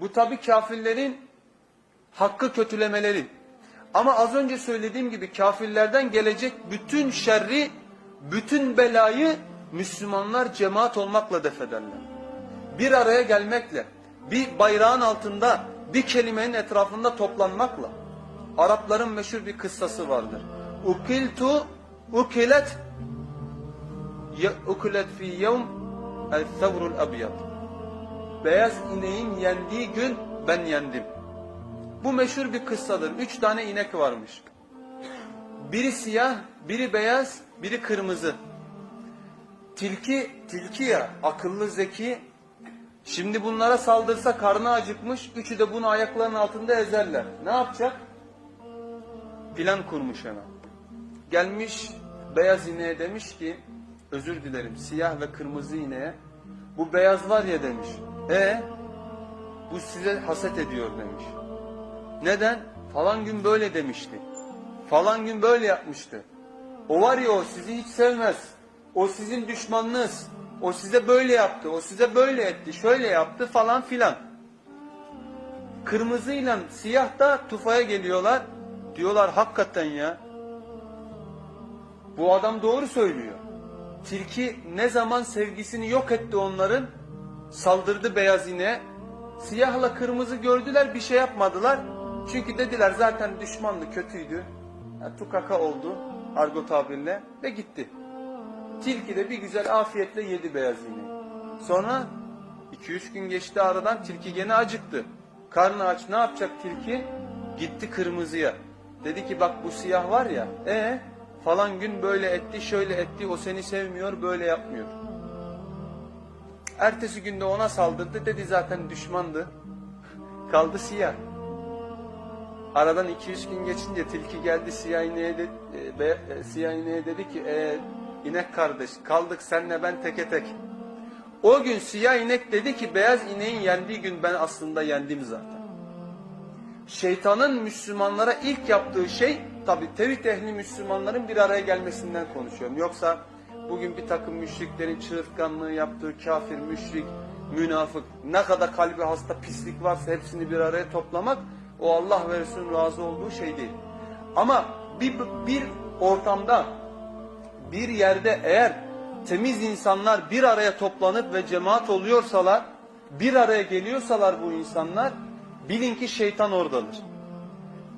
Bu tabi kafirlerin hakkı kötülemeleri. Ama az önce söylediğim gibi kafirlerden gelecek bütün şerri, bütün belayı Müslümanlar cemaat olmakla defederler. Bir araya gelmekle, bir bayrağın altında, bir kelimenin etrafında toplanmakla. Arapların meşhur bir kıssası vardır. Ukiltu, ukilet, ukilet fi yevm el-thavrul abyad. Beyaz ineğin yendiği gün ben yendim. Bu meşhur bir kıssadır. Üç tane inek varmış. Biri siyah, biri beyaz, biri kırmızı. Tilki, tilki ya akıllı zeki. Şimdi bunlara saldırsa karnı acıkmış. Üçü de bunu ayaklarının altında ezerler. Ne yapacak? Plan kurmuş hemen. Gelmiş beyaz ineğe demiş ki özür dilerim siyah ve kırmızı ineğe bu beyaz var ya demiş. E bu size haset ediyor demiş. Neden? Falan gün böyle demişti. Falan gün böyle yapmıştı. O var ya o sizi hiç sevmez. O sizin düşmanınız. O size böyle yaptı. O size böyle etti. Şöyle yaptı falan filan. Kırmızıyla siyah da tufaya geliyorlar. Diyorlar hakikaten ya. Bu adam doğru söylüyor. Tilki ne zaman sevgisini yok etti onların. Saldırdı beyaz ineğe. Siyahla kırmızı gördüler bir şey yapmadılar. Çünkü dediler zaten düşmandı kötüydü. Ya, tukaka oldu argo tabirle ve gitti. Tilki de bir güzel afiyetle yedi beyaz ineği. Sonra 2-3 gün geçti aradan tilki gene acıktı. Karnı aç ne yapacak tilki? Gitti kırmızıya. Dedi ki bak bu siyah var ya e falan gün böyle etti şöyle etti o seni sevmiyor böyle yapmıyor. Ertesi günde ona saldırdı dedi zaten düşmandı. Kaldı siyah. Aradan 2-3 gün geçince tilki geldi ineğe, de, e, be- e, dedi ki e, inek kardeş kaldık senle ben teke tek. O gün siyah inek dedi ki beyaz ineğin yendiği gün ben aslında yendim zaten. Şeytanın Müslümanlara ilk yaptığı şey tabi tevhid ehli Müslümanların bir araya gelmesinden konuşuyorum. Yoksa bugün bir takım müşriklerin çığırtkanlığı yaptığı kafir, müşrik, münafık ne kadar kalbi hasta pislik varsa hepsini bir araya toplamak o Allah ve Resulünün razı olduğu şey değil. Ama bir, bir ortamda bir yerde eğer temiz insanlar bir araya toplanıp ve cemaat oluyorsalar, bir araya geliyorsalar bu insanlar, bilin ki şeytan oradadır.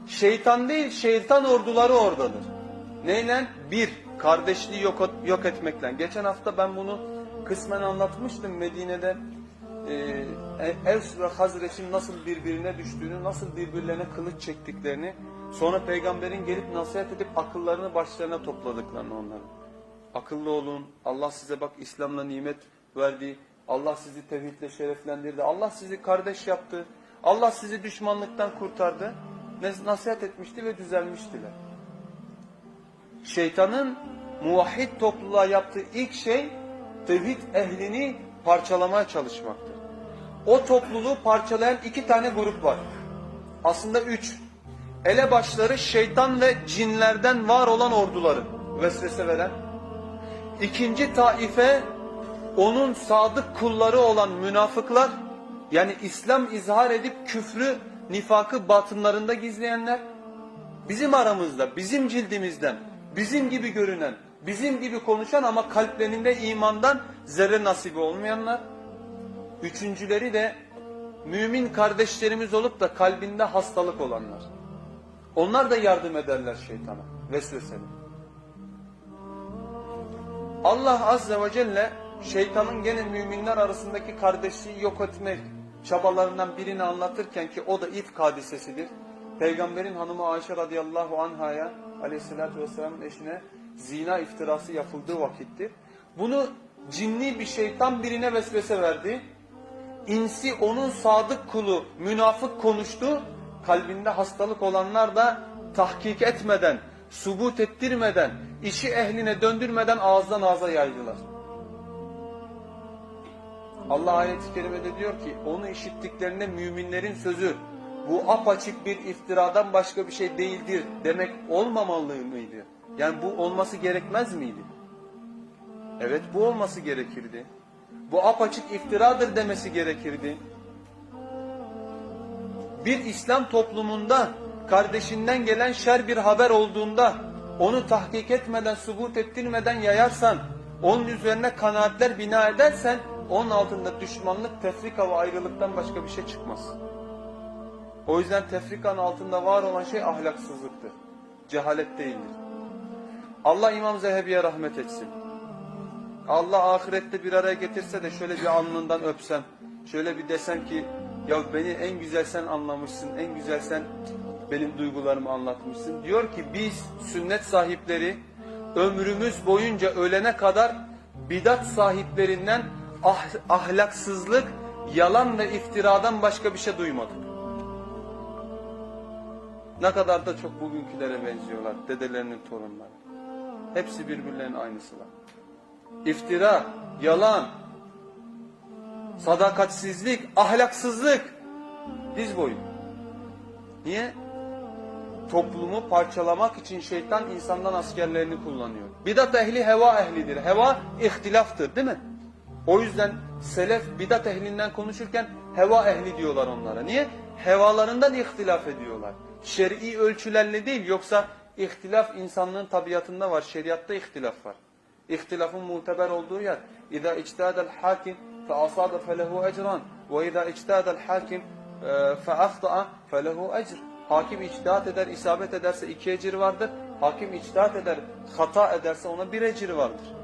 Şeytan değil, şeytan orduları oradadır. Neyle? Bir, kardeşliği yok, yok etmekle. Geçen hafta ben bunu kısmen anlatmıştım Medine'de. Ee, Evs ve Hazreç'in nasıl birbirine düştüğünü, nasıl birbirlerine kılıç çektiklerini, sonra peygamberin gelip nasihat edip akıllarını başlarına topladıklarını onların. Akıllı olun, Allah size bak İslam'la nimet verdi, Allah sizi tevhidle şereflendirdi, Allah sizi kardeş yaptı, Allah sizi düşmanlıktan kurtardı. Nasihat etmişti ve düzelmiştiler. Şeytanın muvahhid topluluğa yaptığı ilk şey tevhid ehlini parçalamaya çalışmaktır. O topluluğu parçalayan iki tane grup var. Aslında üç. Elebaşları şeytan ve cinlerden var olan orduları vesvese veren. İkinci taife onun sadık kulları olan münafıklar yani İslam izhar edip küfrü nifakı batınlarında gizleyenler bizim aramızda bizim cildimizden bizim gibi görünen bizim gibi konuşan ama kalplerinde imandan zerre nasibi olmayanlar. Üçüncüleri de mümin kardeşlerimiz olup da kalbinde hastalık olanlar. Onlar da yardım ederler şeytana vesvesene. Allah Azze ve Celle şeytanın gene müminler arasındaki kardeşliği yok etmek çabalarından birini anlatırken ki o da ifk hadisesidir. Peygamberin hanımı Ayşe radıyallahu anhaya aleyhissalatü vesselamın eşine zina iftirası yapıldığı vakittir. Bunu cinni bir şeytan birine vesvese verdi. İnsi onun sadık kulu münafık konuştu. Kalbinde hastalık olanlar da tahkik etmeden, subut ettirmeden, işi ehline döndürmeden ağızdan ağza yaydılar. Allah ayet-i kerimede diyor ki onu işittiklerinde müminlerin sözü bu apaçık bir iftiradan başka bir şey değildir demek olmamalı mıydı? Yani bu olması gerekmez miydi? Evet bu olması gerekirdi. Bu apaçık iftiradır demesi gerekirdi. bir İslam toplumunda kardeşinden gelen şer bir haber olduğunda onu tahkik etmeden, subut ettirmeden yayarsan, onun üzerine kanaatler bina edersen onun altında düşmanlık, tefrika ve ayrılıktan başka bir şey çıkmaz. O yüzden tefrikanın altında var olan şey ahlaksızlıktır. Cehalet değildir. Allah İmam Zehebi'ye rahmet etsin. Allah ahirette bir araya getirse de şöyle bir alnından öpsem, şöyle bir desem ki ya beni en güzel sen anlamışsın, en güzel sen benim duygularımı anlatmışsın. Diyor ki biz sünnet sahipleri ömrümüz boyunca ölene kadar bidat sahiplerinden ah- ahlaksızlık, yalan ve iftiradan başka bir şey duymadık. Ne kadar da çok bugünkülere benziyorlar, dedelerinin torunları. Hepsi birbirlerinin aynısılar. İftira, yalan, sadakatsizlik, ahlaksızlık diz boyu. Niye? Toplumu parçalamak için şeytan insandan askerlerini kullanıyor. Bidat ehli heva ehlidir. Heva ihtilaftır değil mi? O yüzden selef bidat ehlinden konuşurken heva ehli diyorlar onlara. Niye? Hevalarından ihtilaf ediyorlar. Şer'i ölçülerle değil yoksa ihtilaf insanlığın tabiatında var. Şeriatta ihtilaf var. İhtilafın muteber olduğu yer. İza içtihadel hakim fe asada felehu ecran ve iza içtihadel hakim e, fe ahta'a felehu ecr. Hakim içtihat eder, isabet ederse iki ecir vardır. Hakim içtihat eder, hata ederse ona bir ecir vardır.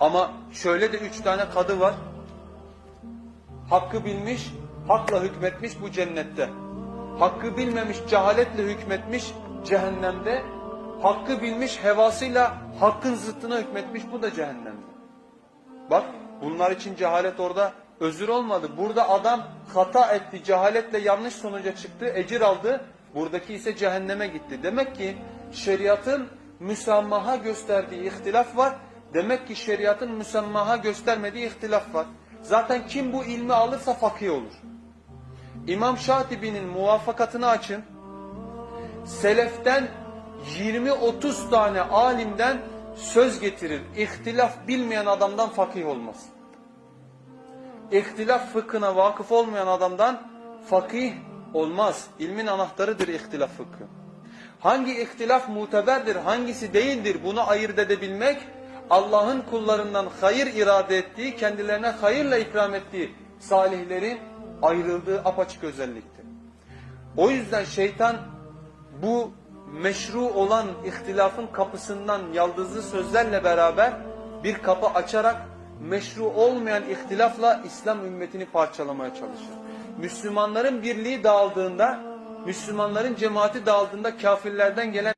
Ama şöyle de üç tane kadı var. Hakkı bilmiş, hakla hükmetmiş bu cennette. Hakkı bilmemiş, cehaletle hükmetmiş cehennemde. Hakkı bilmiş, hevasıyla hakkın zıttına hükmetmiş bu da cehennemde. Bak bunlar için cehalet orada özür olmadı. Burada adam hata etti, cehaletle yanlış sonuca çıktı, ecir aldı. Buradaki ise cehenneme gitti. Demek ki şeriatın müsammaha gösterdiği ihtilaf var. Demek ki şeriatın müsammaha göstermediği ihtilaf var. Zaten kim bu ilmi alırsa fakih olur. İmam Şatibi'nin muvafakatını açın. Seleften 20-30 tane alimden söz getirir. İhtilaf bilmeyen adamdan fakih olmaz. İhtilaf fıkhına vakıf olmayan adamdan fakih olmaz. İlmin anahtarıdır ihtilaf fıkhı. Hangi ihtilaf muteberdir, hangisi değildir bunu ayırt edebilmek Allah'ın kullarından hayır irade ettiği, kendilerine hayırla ikram ettiği salihlerin ayrıldığı apaçık özelliktir. O yüzden şeytan bu meşru olan ihtilafın kapısından yaldızlı sözlerle beraber bir kapı açarak meşru olmayan ihtilafla İslam ümmetini parçalamaya çalışır. Müslümanların birliği dağıldığında, Müslümanların cemaati dağıldığında kafirlerden gelen